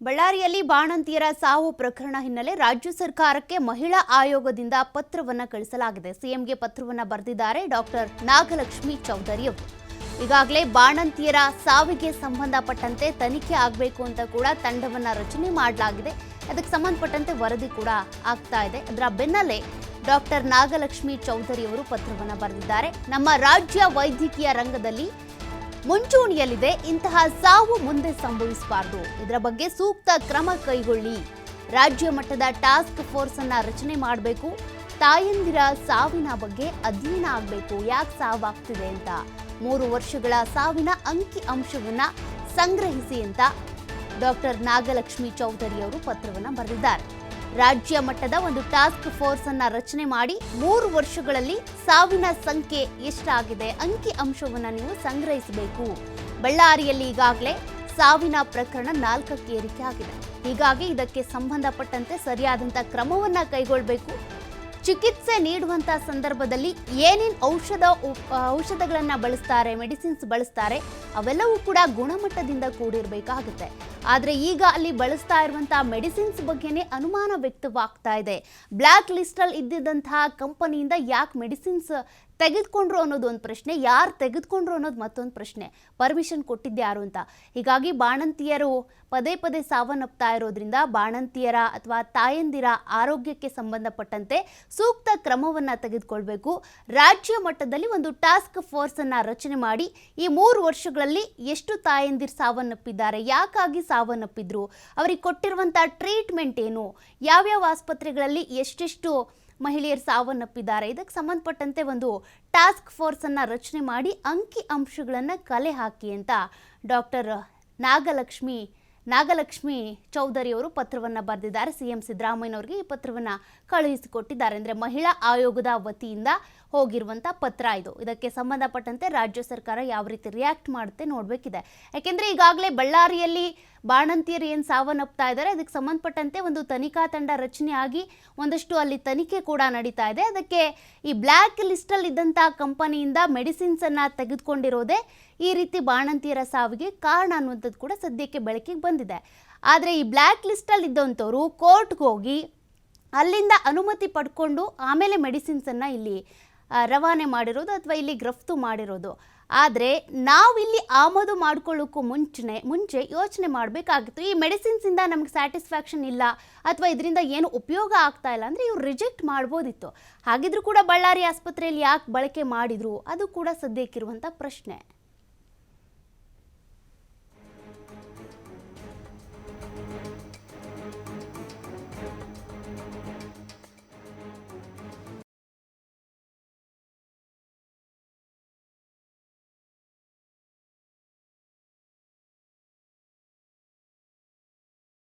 ಬಳ್ಳಾರಿಯಲ್ಲಿ ಬಾಣಂತಿಯರ ಸಾವು ಪ್ರಕರಣ ಹಿನ್ನೆಲೆ ರಾಜ್ಯ ಸರ್ಕಾರಕ್ಕೆ ಮಹಿಳಾ ಆಯೋಗದಿಂದ ಪತ್ರವನ್ನು ಕಳಿಸಲಾಗಿದೆ. ಸಿಎಂಗೆ ಪತ್ರವನ್ನು ಬರೆದಿದ್ದಾರೆ ಡಾಕ್ಟರ್ ನಾಗಲಕ್ಷ್ಮಿ ಚೌಧರಿ ಈಗಾಗಲೇ ಬಾಣಂತಿಯರ ಸಾವಿಗೆ ಸಂಬಂಧಪಟ್ಟಂತೆ ತನಿಖೆ ಆಗಬೇಕು ಅಂತ ಕೂಡ ತಂಡವನ್ನು ರಚನೆ ಮಾಡಲಾಗಿದೆ. ಅದಕ್ಕೆ ಸಂಬಂಧಪಟ್ಟಂತೆ ವರದಿ ಕೂಡ ಆಗ್ತಾ ಇದೆ. ಅದರ ಬೆನ್ನಲ್ಲೇ ಡಾಕ್ಟರ್ ನಾಗಲಕ್ಷ್ಮಿ ಚೌಧರಿ ಅವರು ಪತ್ರವನ್ನ ಬರೆದಿದ್ದಾರೆ. ನಮ್ಮ ರಾಜ್ಯ ವೈದ್ಯಕೀಯ ರಂಗದಲ್ಲಿ ಮುಂಚೂಣಿಯಲ್ಲಿದೆ. ಇಂತಹ ಸಾವು ಮುಂದೆ ಸಂಭವಿಸಬಾರದು. ಇದರ ಬಗ್ಗೆ ಸೂಕ್ತ ಕ್ರಮ ಕೈಗೊಳ್ಳಿ. ರಾಜ್ಯ ಮಟ್ಟದ ಟಾಸ್ಕ್ ಫೋರ್ಸ್ ಅನ್ನ ರಚನೆ ಮಾಡಬೇಕು. ತಾಯಂದಿರ ಸಾವಿನ ಬಗ್ಗೆ ಅಧ್ಯಯನ ಆಗಬೇಕು. ಯಾಕೆ ಸಾವಾಗ್ತಿದೆ ಅಂತ. ಮೂರು ವರ್ಷಗಳ ಸಾವಿನ ಅಂಕಿ ಅಂಶವನ್ನ ಸಂಗ್ರಹಿಸಿ ಅಂತ ಡಾಕ್ಟರ್ ನಾಗಲಕ್ಷ್ಮಿ ಚೌಧರಿ ಅವರು ಪತ್ರವನ್ನ ಬರೆದಿದ್ದಾರೆ. ರಾಜ್ಯ ಮಟ್ಟದ ಒಂದು ಟಾಸ್ಕ್ ಫೋರ್ಸ್ ಅನ್ನ ರಚನೆ ಮಾಡಿ ಮೂರು ವರ್ಷಗಳಲ್ಲಿ ಸಾವಿನ ಸಂಖ್ಯೆ ಎಷ್ಟಾಗಿದೆ ಅಂಕಿ ಅಂಶವನ್ನ ನೀವು ಸಂಗ್ರಹಿಸಬೇಕು. ಬಳ್ಳಾರಿಯಲ್ಲಿ ಈಗಾಗಲೇ ಸಾವಿನ ಪ್ರಕರಣ ನಾಲ್ಕಕ್ಕೆ ಏರಿಕೆ ಆಗಿದೆ. ಹೀಗಾಗಿ ಇದಕ್ಕೆ ಸಂಬಂಧಪಟ್ಟಂತೆ ಸರಿಯಾದಂತ ಕ್ರಮವನ್ನ ಕೈಗೊಳ್ಳಬೇಕು ಚಿಕಿತ್ಸೆ ನೀಡುವಂತ ಸಂದರ್ಭದಲ್ಲಿ ಏನೇನು ಔಷಧ ಔಷಧಗಳನ್ನ ಬಳಸ್ತಾರೆ, ಮೆಡಿಸಿನ್ಸ್ ಬಳಸ್ತಾರೆ, ಅವೆಲ್ಲವೂ ಕೂಡ ಗುಣಮಟ್ಟದಿಂದ ಕೂಡಿರಬೇಕಾಗುತ್ತೆ. ಆದರೆ ಈಗ ಅಲ್ಲಿ ಬಳಸ್ತಾ ಇರುವಂತಹ ಮೆಡಿಸಿನ್ಸ್ ಬಗ್ಗೆನೇ ಅನುಮಾನ ವ್ಯಕ್ತವಾಗ್ತಾ ಇದೆ. ಬ್ಲ್ಯಾಕ್ ಲಿಸ್ಟಲ್ಲಿ ಇದ್ದಿದ್ದಂತಹ ಕಂಪನಿಯಿಂದ ಯಾಕೆ ಮೆಡಿಸಿನ್ಸ್ ತೆಗೆದುಕೊಂಡ್ರು ಅನ್ನೋದು ಒಂದು ಪ್ರಶ್ನೆ, ಯಾರು ತೆಗೆದುಕೊಂಡ್ರು ಅನ್ನೋದು ಮತ್ತೊಂದು ಪ್ರಶ್ನೆ. ಪರ್ಮಿಷನ್ ಕೊಟ್ಟಿದ್ದೆ ಯಾರು ಅಂತ. ಹೀಗಾಗಿ ಬಾಣಂತಿಯರು ಪದೇ ಪದೇ ಸಾವನ್ನಪ್ತಾ ಇರೋದ್ರಿಂದ ಬಾಣಂತಿಯರ ಅಥವಾ ತಾಯಂದಿರ ಆರೋಗ್ಯಕ್ಕೆ ಸಂಬಂಧಪಟ್ಟಂತೆ ಸೂಕ್ತ ಕ್ರಮವನ್ನು ತೆಗೆದುಕೊಳ್ಬೇಕು. ರಾಜ್ಯ ಮಟ್ಟದಲ್ಲಿ ಒಂದು ಟಾಸ್ಕ್ ಫೋರ್ಸ್ ಅನ್ನ ರಚನೆ ಮಾಡಿ ಈ ಮೂರು ವರ್ಷಗಳಲ್ಲಿ ಎಷ್ಟು ತಾಯಂದಿರು ಸಾವನ್ನಪ್ಪಿದ್ದಾರೆ, ಯಾಕಾಗಿ ಸಾವನ್ನಪ್ಪಿದ್ರು. ಅವರಿಗೆ ಕೊಟ್ಟಿರುವಂಥ ಟ್ರೀಟ್ಮೆಂಟ್ ಏನು? ಯಾವ್ಯಾವ ಆಸ್ಪತ್ರೆಗಳಲ್ಲಿ ಎಷ್ಟೆಷ್ಟು ಮಹಿಳೆಯರು ಸಾವನ್ನಪ್ಪಿದ್ದಾರೆ? ಇದಕ್ಕೆ ಸಂಬಂಧಪಟ್ಟಂತೆ ಒಂದು ಟಾಸ್ಕ್ ಫೋರ್ಸ್ ಅನ್ನ ರಚನೆ ಮಾಡಿ ಅಂಕಿ ಅಂಶಗಳನ್ನು ಕಲೆ ಹಾಕಿ ಅಂತ ಡಾಕ್ಟರ್ ನಾಗಲಕ್ಷ್ಮಿ ನಾಗಲಕ್ಷ್ಮಿ ಚೌಧರಿ ಅವರು ಪತ್ರವನ್ನು ಬರೆದಿದ್ದಾರೆ. ಸಿಎಂ ಸಿದ್ದರಾಮಯ್ಯನವರಿಗೆ ಈ ಪತ್ರವನ್ನು ಕಳುಹಿಸಿಕೊಟ್ಟಿದ್ದಾರೆ. ಅಂದರೆ ಮಹಿಳಾ ಆಯೋಗದ ವತಿಯಿಂದ ಹೋಗಿರುವಂಥ ಪತ್ರ ಇದು. ಇದಕ್ಕೆ ಸಂಬಂಧಪಟ್ಟಂತೆ ರಾಜ್ಯ ಸರ್ಕಾರ ಯಾವ ರೀತಿ ರಿಯಾಕ್ಟ್ ಮಾಡುತ್ತೆ ನೋಡಬೇಕಿದೆ. ಯಾಕೆಂದರೆ ಈಗಾಗಲೇ ಬಳ್ಳಾರಿಯಲ್ಲಿ ಬಾಣಂತಿಯರು ಏನು ಸಾವನ್ನಪ್ತಾ ಇದ್ದಾರೆ. ಅದಕ್ಕೆ ಸಂಬಂಧಪಟ್ಟಂತೆ ಒಂದು ತನಿಖಾ ತಂಡ ರಚನೆ ಆಗಿ ಒಂದಷ್ಟು ಅಲ್ಲಿ ತನಿಖೆ ಕೂಡ ನಡೀತಾ ಇದೆ. ಅದಕ್ಕೆ ಈ ಬ್ಲ್ಯಾಕ್ ಲಿಸ್ಟಲ್ಲಿ ಇದ್ದಂಥ ಕಂಪನಿಯಿಂದ ಮೆಡಿಸಿನ್ಸನ್ನು ತೆಗೆದುಕೊಂಡಿರೋದೇ ಈ ರೀತಿ ಬಾಣಂತಿಯರ ಸಾವಿಗೆ ಕಾರಣ ಅನ್ನುವಂಥದ್ದು ಕೂಡ ಸದ್ಯಕ್ಕೆ ಬೆಳಕಿಗೆ ಬಂದಿದೆ. ಆದರೆ ಈ ಬ್ಲ್ಯಾಕ್ ಲಿಸ್ಟಲ್ಲಿ ಇದ್ದಂಥವರು ಕೋರ್ಟ್ಗೆ ಹೋಗಿ ಅಲ್ಲಿಂದ ಅನುಮತಿ ಪಡ್ಕೊಂಡು ಆಮೇಲೆ ಮೆಡಿಸಿನ್ಸನ್ನು ಇಲ್ಲಿ ರವಾನೆ ಮಾಡಿರೋದು ಅಥವಾ ಇಲ್ಲಿ ಗ್ರಫ್ತು ಮಾಡಿರೋದು. ಆದರೆ ನಾವಿಲ್ಲಿ ಆಮದು ಮಾಡ್ಕೊಳ್ಳೋಕ್ಕೂ ಮುಂಚೆ ಮುಂಚೆ ಯೋಚನೆ ಮಾಡಬೇಕಾಗಿತ್ತು. ಈ ಮೆಡಿಸಿನ್ಸಿಂದ ನಮ್ಗೆ ಸ್ಯಾಟಿಸ್ಫ್ಯಾಕ್ಷನ್ ಇಲ್ಲ ಅಥವಾ ಇದರಿಂದ ಏನು ಉಪಯೋಗ ಆಗ್ತಾ ಇಲ್ಲ ಅಂದರೆ ಇವ್ರು ರಿಜೆಕ್ಟ್ ಮಾಡ್ಬೋದಿತ್ತು. ಹಾಗಿದ್ರೂ ಕೂಡ ಬಳ್ಳಾರಿ ಆಸ್ಪತ್ರೆಯಲ್ಲಿ ಯಾಕೆ ಬಳಕೆ ಮಾಡಿದರು? ಅದು ಕೂಡ ಸದ್ಯಕ್ಕಿರುವಂಥ ಪ್ರಶ್ನೆ.